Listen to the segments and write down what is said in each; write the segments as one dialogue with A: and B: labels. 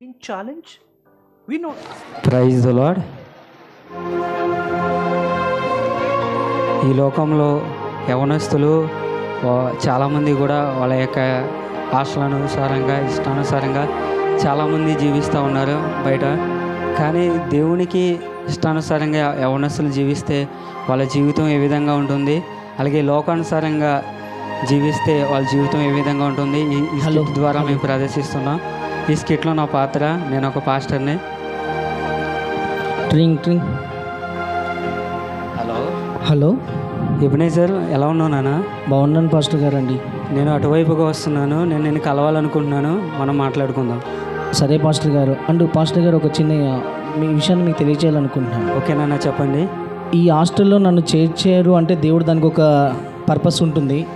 A: in challenge? We know.
B: Praise the Lord ఈ లోకంలో యవనస్తులు చాలామంది కూడా వాళ్ళ యొక్క ఆశలనుసారంగా ఇష్టానుసారంగా చాలామంది జీవిస్తూ ఉన్నారు బయట. కానీ దేవునికి ఇష్టానుసారంగా యవనస్తులు జీవిస్తే వాళ్ళ జీవితం ఏ విధంగా ఉంటుంది? అలాగే లోకానుసారంగా జీవిస్తే వాళ్ళ జీవితం ఏ విధంగా ఉంటుంది? ఈ ద్వారా మేము ప్రదర్శిస్తున్నాం ఈ స్కిట్లో నా పాత్ర నేను ఒక పాస్టర్ని.
C: ట్రింగ్ ట్రింగ్.
B: హలో.
C: హలో.
B: ఎబినేజర్ ఎలా ఉన్నావు నాన్న?
C: బాగున్నాను పాస్టర్ గారు అండి
B: నేను అటువైపుగా వస్తున్నాను నేను నిన్ను కలవాలనుకుంటున్నాను మనం మాట్లాడుకుందాం.
C: సరే పాస్టర్ గారు. అండ్ పాస్టర్ గారు ఒక చిన్న మీ విషయాన్ని మీకు తెలియజేయాలనుకుంటున్నాను
B: ఓకే నాన్న చెప్పండి.
C: ఈ హాస్టల్లో నన్ను చేర్చారు అంటే దేవుడు దానికి ఒక పర్పస్ ఉంటుంది.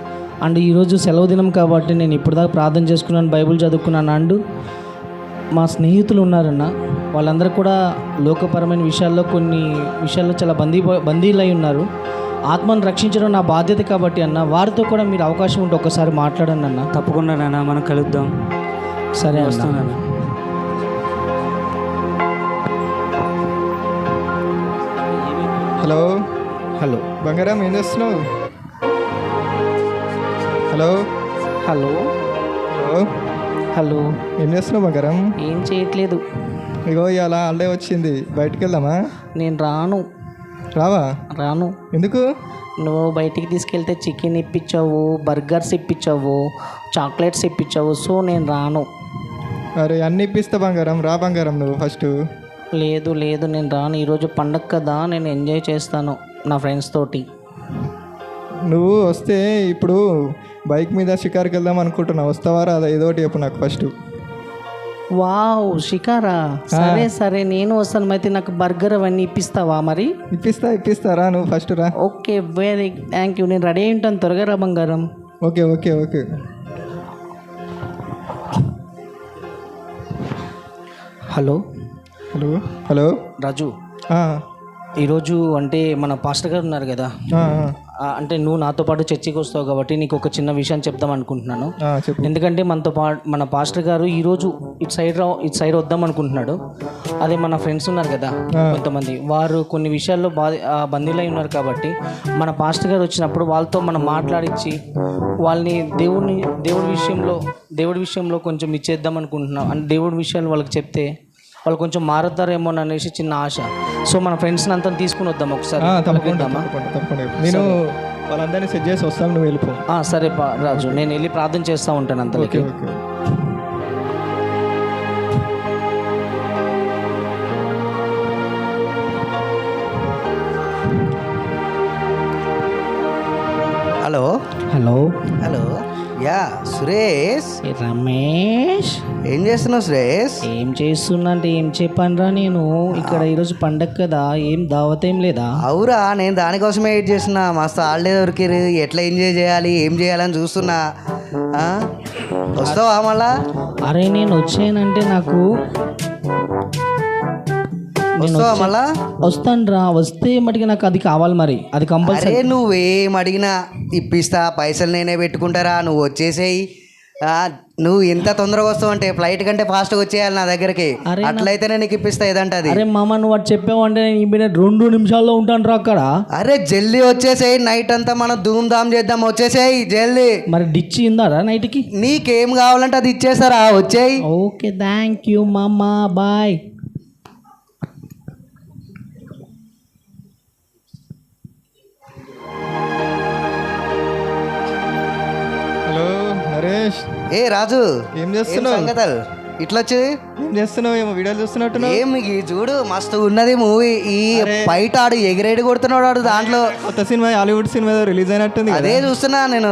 C: అండ్ ఈరోజు సెలవు దినం కాబట్టి నేను ఇప్పటిదాకా ప్రార్థన చేసుకున్నాను బైబిల్ చదువుకున్నాను. అండ్ మా స్నేహితులు ఉన్నారన్న వాళ్ళందరూ కూడా లోకపరమైన విషయాల్లో కొన్ని విషయాల్లో చాలా బందీ బందీలై ఉన్నారు. ఆత్మను రక్షించడం నా బాధ్యత కాబట్టి అన్న వారితో కూడా మీరు అవకాశం ఉంటే ఒక్కసారి మాట్లాడండి అన్న.
B: తప్పకుండా నాన్న మనం కలుద్దాం.
C: సరే అన్న.
B: వస్తున్నాను
D: హలో.
C: హలో.
D: బంగారం ఏం చేస్తున్నావు? హలో.
C: హలో.
D: హలో.
C: హలో.
D: ఏం చేస్తున్నావు బంగారం
C: ఏం చేయట్లేదు.
D: ఇగో ఇవాళ హాలిడే వచ్చింది. బయటికి వెళ్దామా
C: నేను రాను.
D: రావా?
C: రాను.
D: ఎందుకు?
C: నువ్వు బయటికి తీసుకెళ్తే చికెన్ ఇప్పించావు బర్గర్స్ ఇప్పించావు చాక్లెట్స్ ఇప్పించావు సో నేను రాను.
D: అరే అన్ని ఇప్పిస్తా బంగారం. రా బంగారం నువ్వు ఫస్ట్.
C: లేదు లేదు నేను రాను. ఈరోజు పండగ కదా నేను ఎంజాయ్ చేస్తాను నా ఫ్రెండ్స్ తోటి.
D: నువ్వు వస్తే ఇప్పుడు బైక్ మీద షికార్కి వెళ్దాం అనుకుంటున్నా. వస్తావా రాదా? ఏదో ఒకటి చెప్పు నాకు ఫస్ట్.
C: వావ్ షికారా? సరే సరే. నేను వస్తాను అయితే నాకు బర్గర్ అవన్నీ ఇప్పిస్తావా మరి?
D: ఇప్పిస్తా ఇప్పిస్తా. రా నువ్వు ఫస్ట్ రా.
C: Okay very thank you. నేను రెడీ అయి ఉంటాను. త్వరగా రా బంగారం.
D: Okay okay okay.
C: Hello.
D: Hello. Hello.
C: Raju.
D: ఆ,
C: ఈరోజు అంటే మన పాస్టర్ గారు ఉన్నారు కదా.
D: ఆ, ఆ,
C: ఆ, అంటే నువ్వు నాతో పాటు చర్చికి వస్తావు కాబట్టి నీకు ఒక చిన్న విషయం చెప్దాం అనుకుంటున్నాను. ఎందుకంటే మనతో పా మన పాస్టర్ గారు ఈరోజు ఇటు సైడ్ రా ఇటు సైడ్ వద్దాం అనుకుంటున్నాడు. అదే మన ఫ్రెండ్స్ ఉన్నారు కదా కొంతమంది. వారు కొన్ని విషయాల్లో బా ఆ, బందీలై ఉన్నారు కాబట్టి మన పాస్టర్ గారు వచ్చినప్పుడు వాళ్ళతో మనం మాట్లాడించి వాళ్ళని దేవుని దేవుడి విషయంలో దేవుడి విషయంలో కొంచెం ఇచ్చేద్దాం అనుకుంటున్నాం. అంటే దేవుడి విషయాలు వాళ్ళకి చెప్తే వాళ్ళు కొంచెం మారుతారేమో అనేసి చిన్న ఆశ. సో మన ఫ్రెండ్స్ని అంతా తీసుకుని వద్దాం ఒకసారి.
D: ఆ, తప్పకుండా నేను వాళ్ళందరినీ సెట్ చేసి వస్తాను నువ్వు వెళ్ళిపో.
C: ఆ, సరే రాజు. నేను వెళ్ళి ప్రార్థన చేస్తూ ఉంటాను
D: okay okay.
E: Hello.
C: Hello.
E: Hello. Yeah Suresh.
C: Ramesh.
E: ఏం చేస్తున్నావు సురేష్?
C: ఏం చేస్తున్నా అంటే ఏం చెప్పానురా నేను? ఇక్కడ ఈరోజు పండగ కదా ఏం దావత్ ఏం లేదా?
E: అవురా నేను దానికోసమే వెయిట్ చేస్తున్నా. మస్తు హాలిడే దొరికిరు ఎట్లా ఎంజాయ్ చేయాలి ఏం చేయాలని చూస్తున్నా. ఆ? వస్తావా మళ్ళా?
C: అరే నేను వచ్చానంటే నాకు
E: మళ్ళా?
C: వస్తాను రా వస్తే మటుకి నాకు అది కావాలి మరి. అది కంపల్సరీ.
E: నువ్వేం అడిగినా ఇప్పిస్తా పైసలు నేనే పెట్టుకుంటారా నువ్వు వచ్చేసేయి. నువ్వు ఎంత తొందరగా వస్తావు అంటే ఫ్లైట్ కంటే ఫాస్ట్గా వచ్చేయాలి నా దగ్గరికి. అట్లయితేనే నీకు ఇప్పిస్తా ఏదంటే అది.
C: అరే మామ నువ్వు అటు చెప్పావు అంటే నేను రెండు నిమిషాల్లో ఉంటాను రా అక్కడ.
E: అరే జల్దీ వచ్చేసేయి నైట్ అంతా మనం ధూమ్ ధామ్ చేద్దాం వచ్చేసేయి జల్దీ
C: మరి డిచ్ ఇందారా నైట్కి?
E: నీకేం కావాలంటే అది ఇచ్చేస్తారా వచ్చేయి.
C: ఓకే థ్యాంక్ యూ మామ బాయ్
E: ఏ రాజు
D: ఏం చేస్తున్నావు?
E: సంగతులు? ఇట్లా
D: ఏం చేస్తున్నావు? ఏమో వీడియోలు చూస్తున్నట్టున్నావు.
E: ఏం ఈ చూడు మస్తు ఉన్నది మూవీ. ఈ బయట ఆడు ఎగిరేడు కొడుతున్నాడు ఆడు దాంట్లో.
D: కొత్త సినిమా హాలీవుడ్ సినిమా రిలీజ్ అయినట్టుంది
E: అదే చూస్తున్నా నేను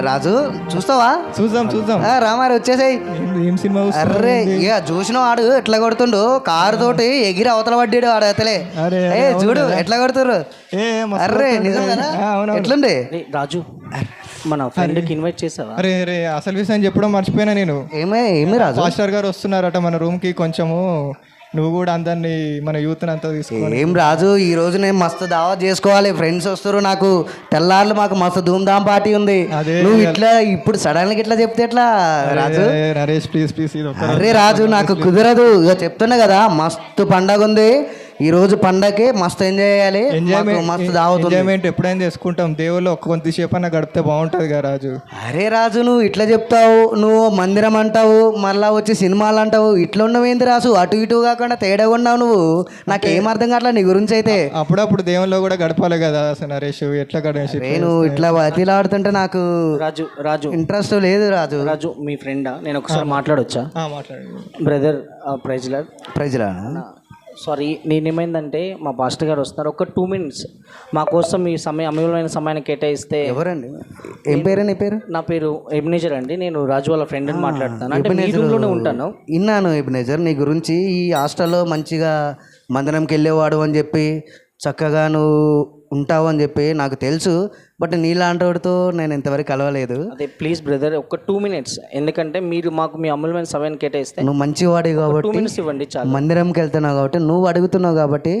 E: రాజు. చూస్తావా?
D: చూద్దాం చూద్దాం.
E: ఆ, రామారి వచ్చేసాయి.
D: ఏం- సినిమా చూస్తున్నావు?
E: అర్రే ఇక చూసిన వాడు ఎట్లా కొడుతుండు? కారు తోటి ఎగిరి అవతల పడ్డాడు ఆడు అతలే.
D: అరే,
E: ఏ చూడు ఎట్లా
D: మస్తు
E: అర్రే. నిజం కదా
C: రే రాజు. మన ఫ్రెండ్కి ఇన్వైట్ చేసావా?
D: అరే అరే అసలు విషయం చెప్పడం మర్చిపోయినా నేను.
E: ఏమే ఏమి రాజు?
D: మాస్టర్ గారు వస్తున్నారట మన రూమ్కి కొంచెము. నువ్వు కూడా అందరినీ మన యూత్ని అంతా తీసుకొని.
E: ఏం రాజు ఈ రోజు నేను మస్తు దావత్ చేసుకోవాలి. ఫ్రెండ్స్ వస్తారు నాకు. తెల్లార్లు మాకు మస్తు ధూమ్ధామ్ పార్టీ ఉంది.
D: అదే
E: నువ్వు ఇట్లా ఇప్పుడు సడన్గా ఇట్లా చెప్తే ఎట్లా రాజు?
D: ఏ, నరేష్ ప్లీజ్ ప్లీజ్ ఇది ఒక్క
E: అరే రాజు. నాకు కుదరదు. ఇక చెప్తున్నా కదా మస్తు పండగ ఉంది ఈ రోజు పండగకి మస్తు ఎంజాయ్ చేయాలి. మస్తు దావత్ ఉంది.
D: ఎంజాయ్మెంట్ ఎప్పుడైనా చేసుకుంటాం. దేవుళ్ళు ఒక్క కొంతసేపు అన్న గడిపితే బాగుంటుంది కదా రాజు.
E: అరే రాజు నువ్వు ఇట్లా చెప్తావు నువ్వు మందిరం అంటావు మళ్ళా వచ్చి సినిమాలు అంటావు ఇట్లా ఉన్నవేంది రాజు? అటు ఇటు కాకుండా తేడాగా ఉన్నావు నువ్వు. నాకేం అర్థం కావట్లే నీ గురించి అయితే.
D: అప్పుడప్పుడు దేవుల్లో కూడా గడపాలి కదా అసలు నరేష్ ఎట్లా గణేష్
E: నేను ఇట్లా బతిలాడుతుంటే నాకు
C: రాజు రాజు.
E: ఇంట్రెస్ట్ లేదు రాజు.
C: రాజు మీ ఫ్రెండా? నేను ఒకసారి మాట్లాడొచ్చా?
D: మాట్లాడండి
C: బ్రదర్ ప్రైజ్లర్
E: ప్రజలా
C: సారీ నేనేమైందంటే మా పాస్టర్ గారు వస్తున్నారు. ఒక టూ మినిట్స్ మా కోసం మీ సమయం అమూల్యమైన సమయాన్ని కేటాయిస్తే
E: ఎవరండి? ఏం పేరు నీ పేరు?
C: నా పేరు ఎబినేజర్ అండి. నేను రాజు వాళ్ళ ఫ్రెండ్ అని మాట్లాడుతాను అంటే మీ రూమ్లోనే ఉంటాను.
E: విన్నాను ఎబినేజర్ నీ గురించి ఈ హాస్టల్లో మంచిగా మందిరంకి వెళ్ళేవాడు అని చెప్పి చక్కగా నువ్వు ఉంటావు అని చెప్పి నాకు తెలుసు బట్ నీలాంటివాడితో నేను ఇంతవరకు కలవలేదు.
C: అదే ప్లీజ్ బ్రదర్ ఒక టూ మినిట్స్ ఎందుకంటే మీరు మాకు మీ అమూల్యమైన సమయాన్ని కేటాయిస్తే
E: నువ్వు మంచివాడి
C: టూ
E: కాబట్టి
C: మినిట్స్ ఇవ్వండి చాలు.
E: మందిరంకి వెళ్తున్నావు కాబట్టి నువ్వు అడుగుతున్నావు కాబట్టి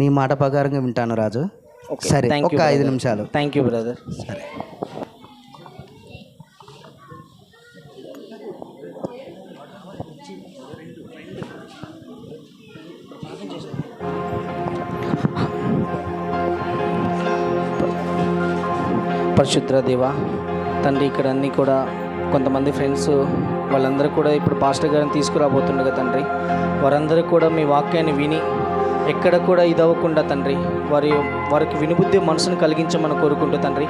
E: నీ మాట ప్రకారంగా వింటాను రాజు. సరే ఒక ఐదు నిమిషాలు.
C: థ్యాంక్ యూ బ్రదర్ పరిశుద్ర దేవ తండ్రి ఇక్కడ అన్నీ కూడా కొంతమంది ఫ్రెండ్స్ వాళ్ళందరూ కూడా ఇప్పుడు పాస్టర్ గారిని తీసుకురాబోతుండగా తండ్రి వారందరూ కూడా మీ వాక్యాన్ని విని ఎక్కడ కూడా ఇది అవ్వకుండా తండ్రి వారి వారికి వినుబుద్ధి మనసును కలిగించమని కోరుకుంటూ తండ్రి.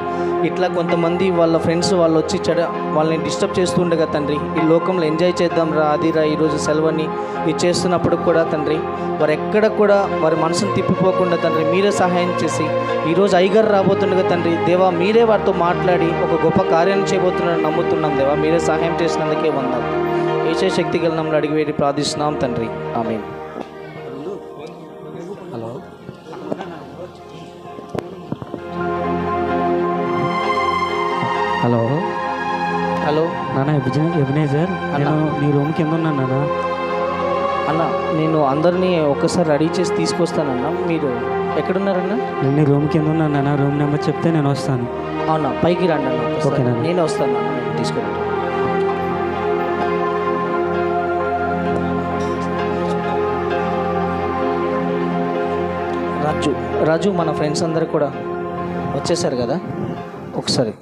C: ఇట్లా కొంతమంది వాళ్ళ ఫ్రెండ్స్ వాళ్ళు వచ్చి చెడ వాళ్ళని డిస్టర్బ్ చేస్తుండగా తండ్రి ఈ లోకంలో ఎంజాయ్ చేద్దాం రా అది రా ఈరోజు సెలవని ఇది చేస్తున్నప్పుడు కూడా తండ్రి వారు ఎక్కడ కూడా వారి మనసును తిప్పిపోకుండా తండ్రి మీరే సహాయం చేసి ఈరోజు ఐగర్ రాబోతుండగా తండ్రి దేవా మీరే వారితో మాట్లాడి ఒక గొప్ప కార్యాన్ని చేయబోతున్నారని నమ్ముతున్నాం దేవా మీరే సహాయం చేసినందుకే వందాం ఏచే శక్తి గలనంలో నమ్మలు అడిగి వేడి ప్రార్థిస్తున్నాం తండ్రి. ఆమె
B: నాన్న ఎబినేజర్ నేను నీ రూమ్ కింద ఉన్నాను నాన్న
C: అన్న నేను అందరినీ ఒక్కసారి రెడీ చేసి తీసుకొస్తానన్న. మీరు ఎక్కడున్నారన్న?
B: నేను నీ రూమ్ కింద ఉన్నాను నాన్న రూమ్ నెంబర్ చెప్తే నేను వస్తాను.
C: అవునా పైకి రండి అన్న ఒక్కసారి.
B: ఓకేనా.
C: నేనే వస్తాను తీసుకురండి రాజు రాజు మన ఫ్రెండ్స్ అందరు కూడా వచ్చేసారు కదా? ఒకసారి.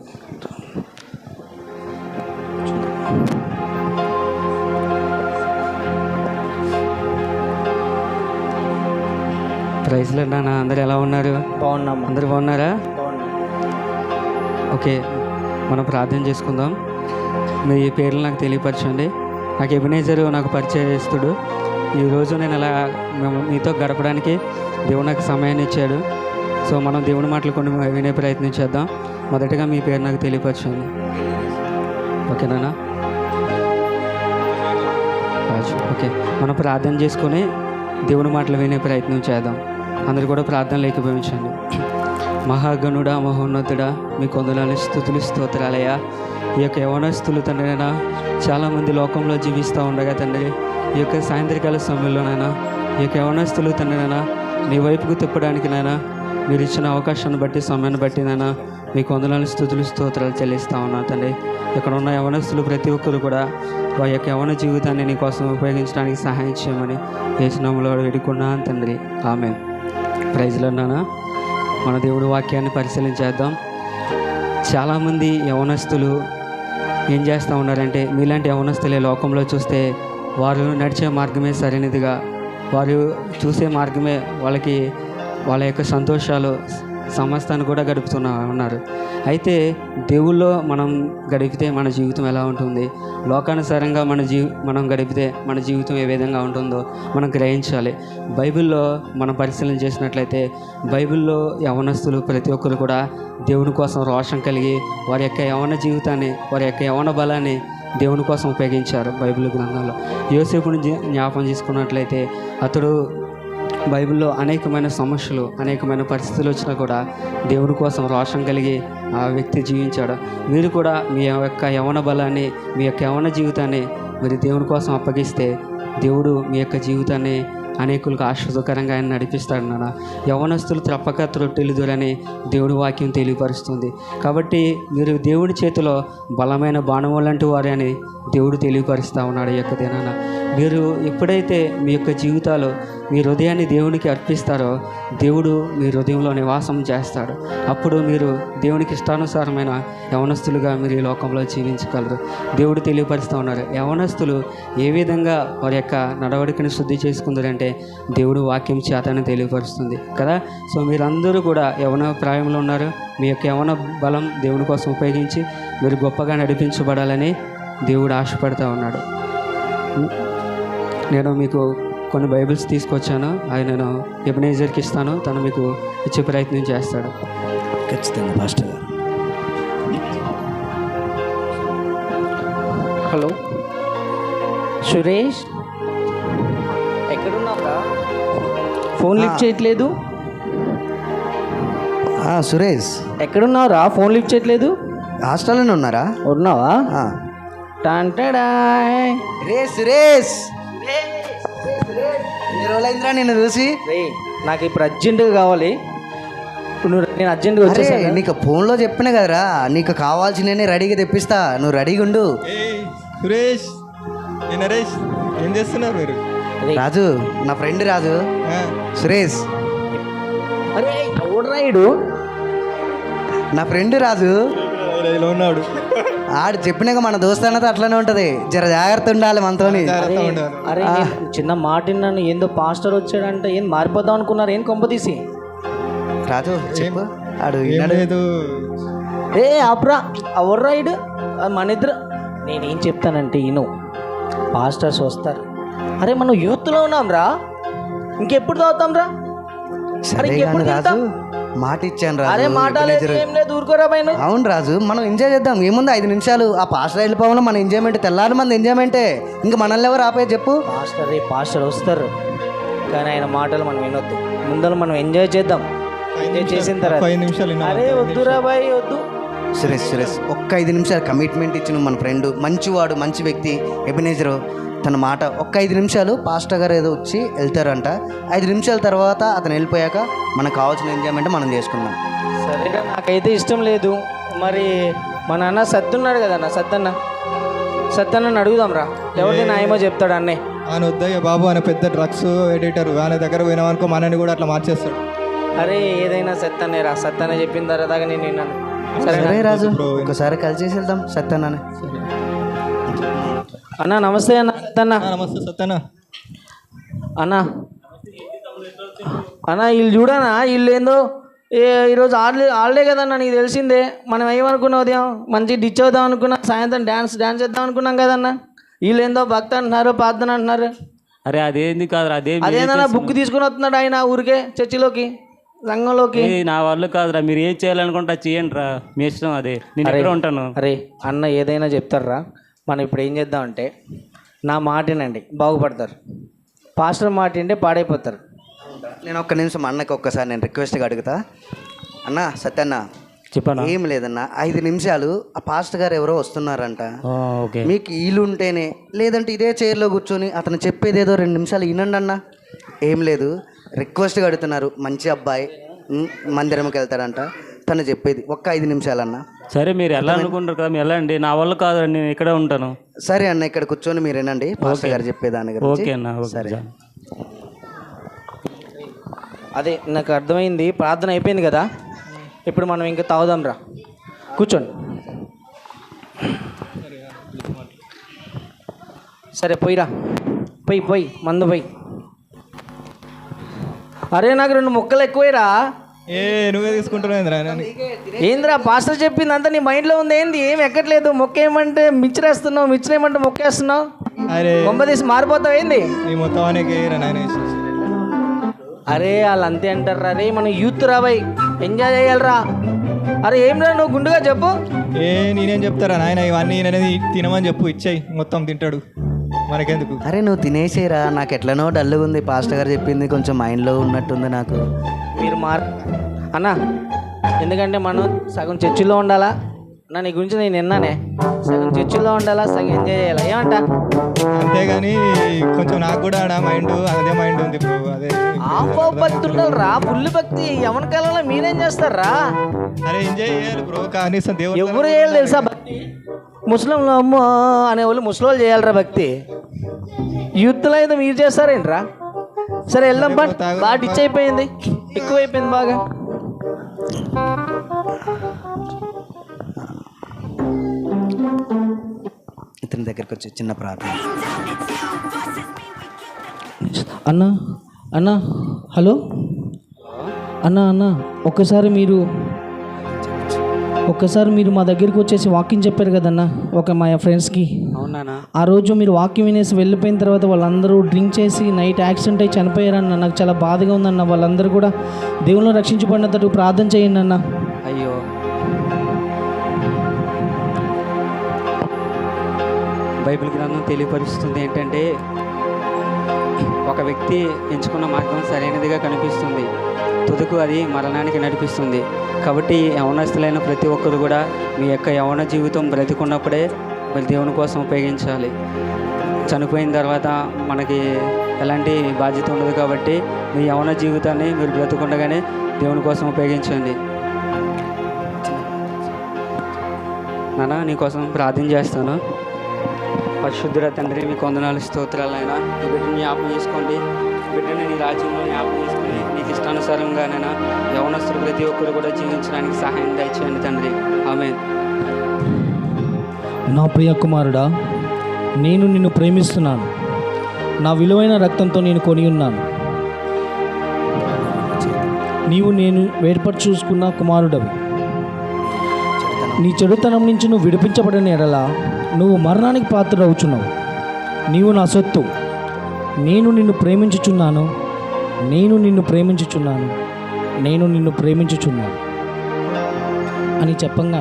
B: ప్రైజ్లో నాన్న అందరు ఎలా ఉన్నారు?
C: బాగున్నాము?
B: అందరు బాగున్నారా?
C: బాగున్నాం.
B: ఓకే మనం ప్రార్థన చేసుకుందాం. మీ పేర్లు నాకు తెలియపరచండి. నాకు ఎబినేజర్ నాకు పరిచయస్తుడు ఈరోజు నేను అలా మేము- మీతో గడపడానికి దేవుడు నాకు సమయాన్ని ఇచ్చాడు. సో మనం దేవుని మాటలు కొన్ని వినే ప్రయత్నం చేద్దాం. మొదటగా మీ పేరు నాకు తెలియపరచండి. ఓకేనా ఓకే. మనం ప్రార్థన చేసుకొని దేవుని మాటలు వినే ప్రయత్నం చేద్దాం. అందరు కూడా ప్రార్థనలు ఏకీభవించండి. మహాగణుడా మహోన్నతుడా మీ కొందనాలు స్థుతులు స్తోత్రాలయ్యా. ఈ యొక్క యవనస్తులు తండ్రినైనా చాలామంది లోకంలో జీవిస్తూ ఉండగా తండ్రి ఈ యొక్క సాయంత్రకాల సమయంలోనైనా ఈ యొక్క యవనస్తులు తండ్రినైనా నీ వైపుకు తిప్పడానికి నైనా మీరు ఇచ్చిన అవకాశాన్ని బట్టి సమయాన్ని బట్టి నైనా మీకు కొందనాలు స్థుతులు స్తోత్రాలు చెల్లిస్తూ ఉన్నా తండ్రి. ఇక్కడ ఉన్న యవనస్తులు ప్రతి ఒక్కరు కూడా వారి యొక్క యవన జీవితాన్ని నీ కోసం ఉపయోగించడానికి సహాయం చేయమని ఏసునామలో వేడుకున్నాను తండ్రి. ఆమె ప్రైజ్లో నానా మన దేవుడి వాక్యాన్ని పరిశీలించేద్దాం చాలామంది యవనస్తులు ఏం చేస్తూ ఉన్నారంటే మీలాంటి యవనస్తులే లోకంలో చూస్తే వారు నడిచే మార్గమే సరైనదిగా వారు చూసే మార్గమే వాళ్ళకి వాళ్ళ యొక్క సంతోషాలు సమస్తాన్ని కూడా గడుపుతున్నా ఉన్నారు. అయితే దేవుల్లో మనం గడిపితే మన జీవితం ఎలా ఉంటుంది? లోకానుసారంగా మన జీ మనం గడిపితే మన జీవితం ఏ విధంగా ఉంటుందో మనం గ్రహించాలి. బైబిల్లో మనం పరిశీలన చేసినట్లయితే బైబిల్లో యవనస్తులు ప్రతి ఒక్కరు కూడా దేవుని కోసం రోషం కలిగి వారి యొక్క యవన జీవితాన్ని వారి యొక్క యవన బలాన్ని దేవుని కోసం ఉపయోగించారు బైబిల్ గ్రంథంలో. యోసేపుని జ్ఞాపం చేసుకున్నట్లయితే అతడు బైబిల్లో అనేకమైన సమస్యలు అనేకమైన పరిస్థితులు వచ్చినా కూడా దేవుని కోసం రోషం కలిగి ఆ వ్యక్తి జీవించాడు. మీరు కూడా మీ యొక్క యవన బలాన్ని మీ యొక్క యవన జీవితాన్ని మీరు దేవుని కోసం అప్పగిస్తే దేవుడు మీ యొక్క జీవితాన్ని అనేకులకు ఆశ్రదకరంగా ఆయన నడిపిస్తాడు నాన్న. యవనస్తులు తప్పక త్రొట్టెలుదురని దేవుడి వాక్యం తెలియపరుస్తుంది. కాబట్టి మీరు దేవుడి చేతిలో బలమైన బాణం లాంటి వారే అని దేవుడు తెలియపరుస్తూ ఉన్నాడు ఈ యొక్క దినాన. మీరు ఎప్పుడైతే మీ యొక్క జీవితాలు మీ హృదయాన్ని దేవునికి అర్పిస్తారో దేవుడు మీ హృదయంలో నివాసం చేస్తాడు. అప్పుడు మీరు దేవునికి ఇష్టానుసారమైన యవనస్తులుగా మీరు ఈ లోకంలో జీవించగలరు. దేవుడు తెలియపరుస్తూ ఉన్నారు. యవనస్తులు ఏ విధంగా వారి యొక్క నడవడికని శుద్ధి చేసుకుందరంటే దేవుడు వాక్యం చేతని తెలియపరుస్తుంది కదా? సో మీరందరూ కూడా యవన ప్రాయంలో ఉన్నారు. మీ యొక్క యవన బలం దేవుని కోసం ఉపయోగించి మీరు గొప్పగా నడిపించబడాలని దేవుడు ఆశపడుతూ ఉన్నాడు. నేను మీకు కొన్ని బైబిల్స్ తీసుకొచ్చాను. అవి నేను ఎబనేజర్కి ఇస్తాను. తను మీకు ఇచ్చే ప్రయత్నం చేస్తాడు.
E: ఖచ్చితంగా పాస్టర్ గారు.
C: హలో. సురేష్? ఫోన్ లిఫ్ట్ చేయట్లేదు?
E: ఆ, సురేష్.
C: ఎక్కడున్నావురా? ఫోన్ లిఫ్ట్ చేయట్లేదు?
E: హాస్టల్లోనే ఉన్నారా?
C: ఉన్నావా?
E: ఆ.
C: టంటడాయ్.
E: రే సురేష్. ఎన్ని రోజులైందిరా నిన్ను చూసి.
C: నాకు ఇప్పుడు అర్జెంటుగా కావాలి. నువ్వు నేను అర్జెంటుగా
E: అరే
C: వచ్చేసాను
E: నీకు ఫోన్లో చెప్పిన కదరా. నీకు కావాల్సినవి రెడీగా తెప్పిస్తా. నువ్వు రెడీగా ఉండు.
D: సురేష్. ఏ నరేష్ ఏం చేస్తున్నారు మీరు?
E: రాజు నా ఫ్రెండ్ రాజు.
D: ఆ,
E: సురేష్.
C: అరే
E: నా ఫ్రెండ్ రాజు.
D: ఉన్నాడు.
E: ఆడు చెప్పినాక మన దోస్తానతో అట్లనే ఉంటది. జర జాగ్రత్త ఉండాలి మనతోని.
D: ఉండాలి.
C: అరే నేను చిన్న మాట విన్నాను. ఏందో పాస్టర్ వచ్చాడంటే. ఏం మారిపోదాం అనుకున్నారు? ఏం కొంప తీసి?
E: రాజు చెప్పు. ఆడు
D: ఏం
E: విన్నాడు.
D: లేదు.
C: ఏ ఆప్రా. ఎవర్రాయుడు మన ఇద్దరు. నేనేం చెప్తానంటే ఈను. పాస్టర్స్ వస్తారు. అరే మనం యూత్లో ఉన్నాం రా ఇంకెప్పుడు తాగుతాం రా
E: సరే
C: ఇంకెప్పుడు
E: రాజు మాట ఇచ్చాను
C: అరే
E: రాజు
C: మాట. ఏం లేదు ఊరుకోరా పైన.
E: అవును రాజు మనం ఎంజాయ్ చేద్దాం. ఏముంది ఐదు నిమిషాలు. ఆ పాస్టర్ వెళ్ళిపోవడం మన ఎంజాయ్మెంట్ తెల్లారి మంది ఎంజాయ్మెంటే ఇంకా మనల్ని ఎవరు ఆపే చెప్పు.
C: పాస్టర్ రే పాస్టర్ వస్తారు. కానీ ఆయన మాటలు మనం వినొద్దు. ముందర మనం ఎంజాయ్ చేద్దాం. ఎంజాయ్ చేసిన తర్వాత. అరే వద్దురా బాయ్ వద్దు.
E: సురేష్ సురేష్ ఒక్క ఐదు నిమిషాలు కమిట్మెంట్ ఇచ్చిన మన ఫ్రెండ్ మంచివాడు మంచి వ్యక్తి ఎబినేజరు తన మాట ఒక్క ఐదు నిమిషాలు పాస్టర్ గారు ఏదో వచ్చి వెళ్తారంట. ఐదు నిమిషాల తర్వాత అతను వెళ్ళిపోయాక మనకు కావాల్సిన ఎంజాయ్మెంట్ మనం చేసుకుందాం.
C: సరేగా నాకైతే ఇష్టం లేదు. మరి మా నాన్న సత్తున్నాడు కదా అన్న సత్తన్న? సత్తన్నని అడుగుదాం రా. ఎవరిది నాయమో చెప్తాడు అన్నే.
D: ఆయన వద్దయ్య బాబు ఆయన పెద్ద డ్రగ్స్ ఎడిటర్ ఆయన దగ్గర పోయినామనుకో మనని కూడా అట్లా మార్చేస్తాడు
C: అరే ఏదైనా సత్తనే రా. సత్తన్న చెప్పిన తర్వాత నేను విన్నాను. సరే
E: రాజు ఒకసారి కలిసి వెళ్దాం సత్యనాన్ని
C: అన్న నమస్తే అన్న సత్తన్న
D: ఆ, నమస్తే సత్యనా
C: అన్న. అన్న వీళ్ళు చూడనా? వీళ్ళు ఏందో ఏ ఈరోజు హాలిడే హాలిడే కదన్న నీకు తెలిసిందే. మనం ఏమనుకున్నాం ఉదయం? మంచి డిచ్ అవుదాం అనుకున్నాం సాయంత్రం డ్యాన్స్ డ్యాన్స్ చేద్దాం అనుకున్నాం కదన్న. వీళ్ళు ఏందో భక్త అంటున్నారు ప్రార్థన అంటున్నారు.
F: అరే అదేంది కాదురా అదే
C: అదేందన్నా బుక్ తీసుకుని వస్తున్నాడు ఆయన ఊరికే చర్చిలోకి.
F: ఏ, నా వాళ్ళు కాదురా. మీరు ఏం చేయాలనుకుంటా చేయండి రా మీ ఇష్టం అదే. నేను ఇక్కడ ఉంటాను?
C: అరే అన్న ఏదైనా చెప్తారా మనం ఇప్పుడు ఏం చేద్దామంటే నా మాటేనండి బాగుపడతారు. పాస్టర్ మాట వింటే పాడైపోతారు.
E: నేను ఒక్క నిమిషం అన్నకి ఒక్కసారి నేను రిక్వెస్ట్గా అడుగుతా. అన్న సత్యన్న
F: చెప్పాను?
E: ఏం లేదన్న. ఐదు నిమిషాలు ఆ పాస్టర్ గారు ఎవరో వస్తున్నారంట.
F: ఓకే.
E: మీకు వీలు ఉంటేనే లేదంటే ఇదే చైర్లో కూర్చొని అతను చెప్పేది ఏదో రెండు నిమిషాలు వినండి అన్న ఏం లేదు. రిక్వెస్ట్గా అడుగుతున్నారు మంచి అబ్బాయి మందిరంకి వెళ్తాడంట. తను చెప్పేది ఒక్క ఐదు నిమిషాలన్న.
F: సరే మీరు వెళ్ళాలనుకుంటారు కదా మీరు వెళ్ళండి నా వల్ల కాదురా నేను ఇక్కడే ఉంటాను.
E: సరే అన్న ఇక్కడ కూర్చొని మీరు వినండి. పాస్టర్ గారు చెప్పేదాని గురించి.
F: ఓకే అన్న
E: సరే.
C: అదే నాకు అర్థమైంది. ప్రార్థన అయిపోయింది కదా? ఇప్పుడు మనం ఇంకా తాగుదాం రా. కూర్చోండి. సరే పోయిరా. పోయి పోయి మందు పోయి. అరే నాకు రెండు ముక్కలు ఎక్కువైరా.
D: ఏ నువ్వే తీసుకుంటున్నావు
C: ఏందిరా? పాస్టర్ చెప్పింది అంతా నీ మైండ్లో ఉంది ఏంది? ఏం ఎక్కట్లేదు. మొక్క ఏమంటే మిచ్చిరేస్తున్నావు మిచ్చిరేమంటే మొక్కేస్తున్నావు.
D: అరే.
C: కొంప తీసి మారిపోతావు ఏంది?
D: నీ మొత్తం
C: అరే వాళ్ళు అంతే అంటారు అరే మనం యూత్ రా భయ్ ఎంజాయ్ చేయాలరా. అరే ఏం రా నువ్వు గుండుగా చెప్పు.
D: ఏ నేనేం చెప్తారా నాయన? ఇవన్నీ అనేది తినమని చెప్పు ఇచ్చాయి. మొత్తం తింటాడు. మనకెందుకు?
E: అరే నువ్వు తినేసేరా. నాకు ఎట్లనో డల్గా ఉంది. పాస్టర్ గారు చెప్పింది కొంచెం మైండ్లో ఉన్నట్టుంది నాకు.
C: మీరు మార్ అన్న ఎందుకంటే మనం సగం చర్చిలో ఉండాలా? అన్న నీ గురించి నేను విన్నానే. సగం చర్చిలో ఉండాలా? సగం ఎంజాయ్ చేయాలా? ఏమంటా?
D: అంతే సరే కానీ కొంచెం నాకు కూడా ఆడ మైండ్ అదే మైండ్ ఉంది బ్రో అదే
C: ఆఫ్ భక్తి ఉండాలి రా ఫుల్ భక్తి. ఎవరి కాలంలో మీరేం చేస్తారా?
D: అరే ఎంజాయ్ చేయాలి బ్రో. కనీసం దేవుడు
C: ఎవరు చేయాలి తెలుసా భక్తి? ముస్లింలు అమ్మ అనే వాళ్ళు చేయాలరా భక్తి. యూత్లో అయితే మీరు చేస్తారేంట్రా? సరే వెళ్దాం పా బాగా డిచ్ అయిపోయింది. ఎక్కువైపోయింది బాగా.
E: ఇతని దగ్గరికి వచ్చి చిన్న ప్రార్థన.
C: అన్న అన్న హలో? అన్న అన్న ఒక్కసారి మీరు ఒక్కసారి మీరు మా దగ్గరికి వచ్చేసి వాకింగ్ చెప్పారు కదన్న ఒక మా ఫ్రెండ్స్కి.
B: అవునానా?
C: ఆ రోజు మీరు వాకింగ్ వినేసి వెళ్ళిపోయిన తర్వాత వాళ్ళందరూ డ్రింక్ చేసి నైట్ యాక్సిడెంట్ అయి చనిపోయారన్న నాకు చాలా బాధగా ఉందన్న వాళ్ళందరూ కూడా దేవుళ్ళు రక్షించబడినట్టు ప్రార్థన చేయండి అన్న
B: అయ్యో. బైబిల్ గ్రంథం తెలియపరుస్తుంది ఏంటంటే ఒక వ్యక్తి ఎంచుకున్న మార్గం సరైనదిగా కనిపిస్తుంది. తుదకు అది మరణానికి నడిపిస్తుంది. కాబట్టి యవనస్తులైన ప్రతి ఒక్కరు కూడా మీ యొక్క యవన జీవితం బ్రతికున్నప్పుడే మరి దేవుని కోసం ఉపయోగించాలి. చనిపోయిన తర్వాత మనకి ఎలాంటి బాధ్యత ఉండదు కాబట్టి మీ యవన జీవితాన్ని మీరు బ్రతుకుండగానే దేవుని కోసం ఉపయోగించండి. నాన్న నీకోసం ప్రార్థన చేస్తాను. పరిశుద్ధుల తండ్రి మీ కొందనాలు స్తోత్రాలైనా ఈ జ్ఞాపకం చేసుకోండి. బిడ్డని నీ రాజ్యంలో జ్ఞాపకం చేసుకోండి. ఇష్టానుసారంగానైనా యవనస్తులు ప్రతి ఒక్కరు కూడా జీవించడానికి సహాయం దయచేయండి తండ్రి. ఆమె
C: నా ప్రియ కుమారుడా నేను నిన్ను ప్రేమిస్తున్నాను. నా విలువైన రక్తంతో నేను కొని ఉన్నాను. నీవు నేను వేర్పరచు చూసుకున్న కుమారుడవి. నీ చెడుతనం నుంచి నువ్వు విడిపించబడిన ఎడల నువ్వు మరణానికి పాత్ర అవుచున్నావు నీవు నా సొత్తు. నేను నిన్ను ప్రేమించుచున్నాను. నేను నిన్ను ప్రేమించుచున్నాను. నేను నిన్ను ప్రేమించుచున్నాను. అని చెప్పంగా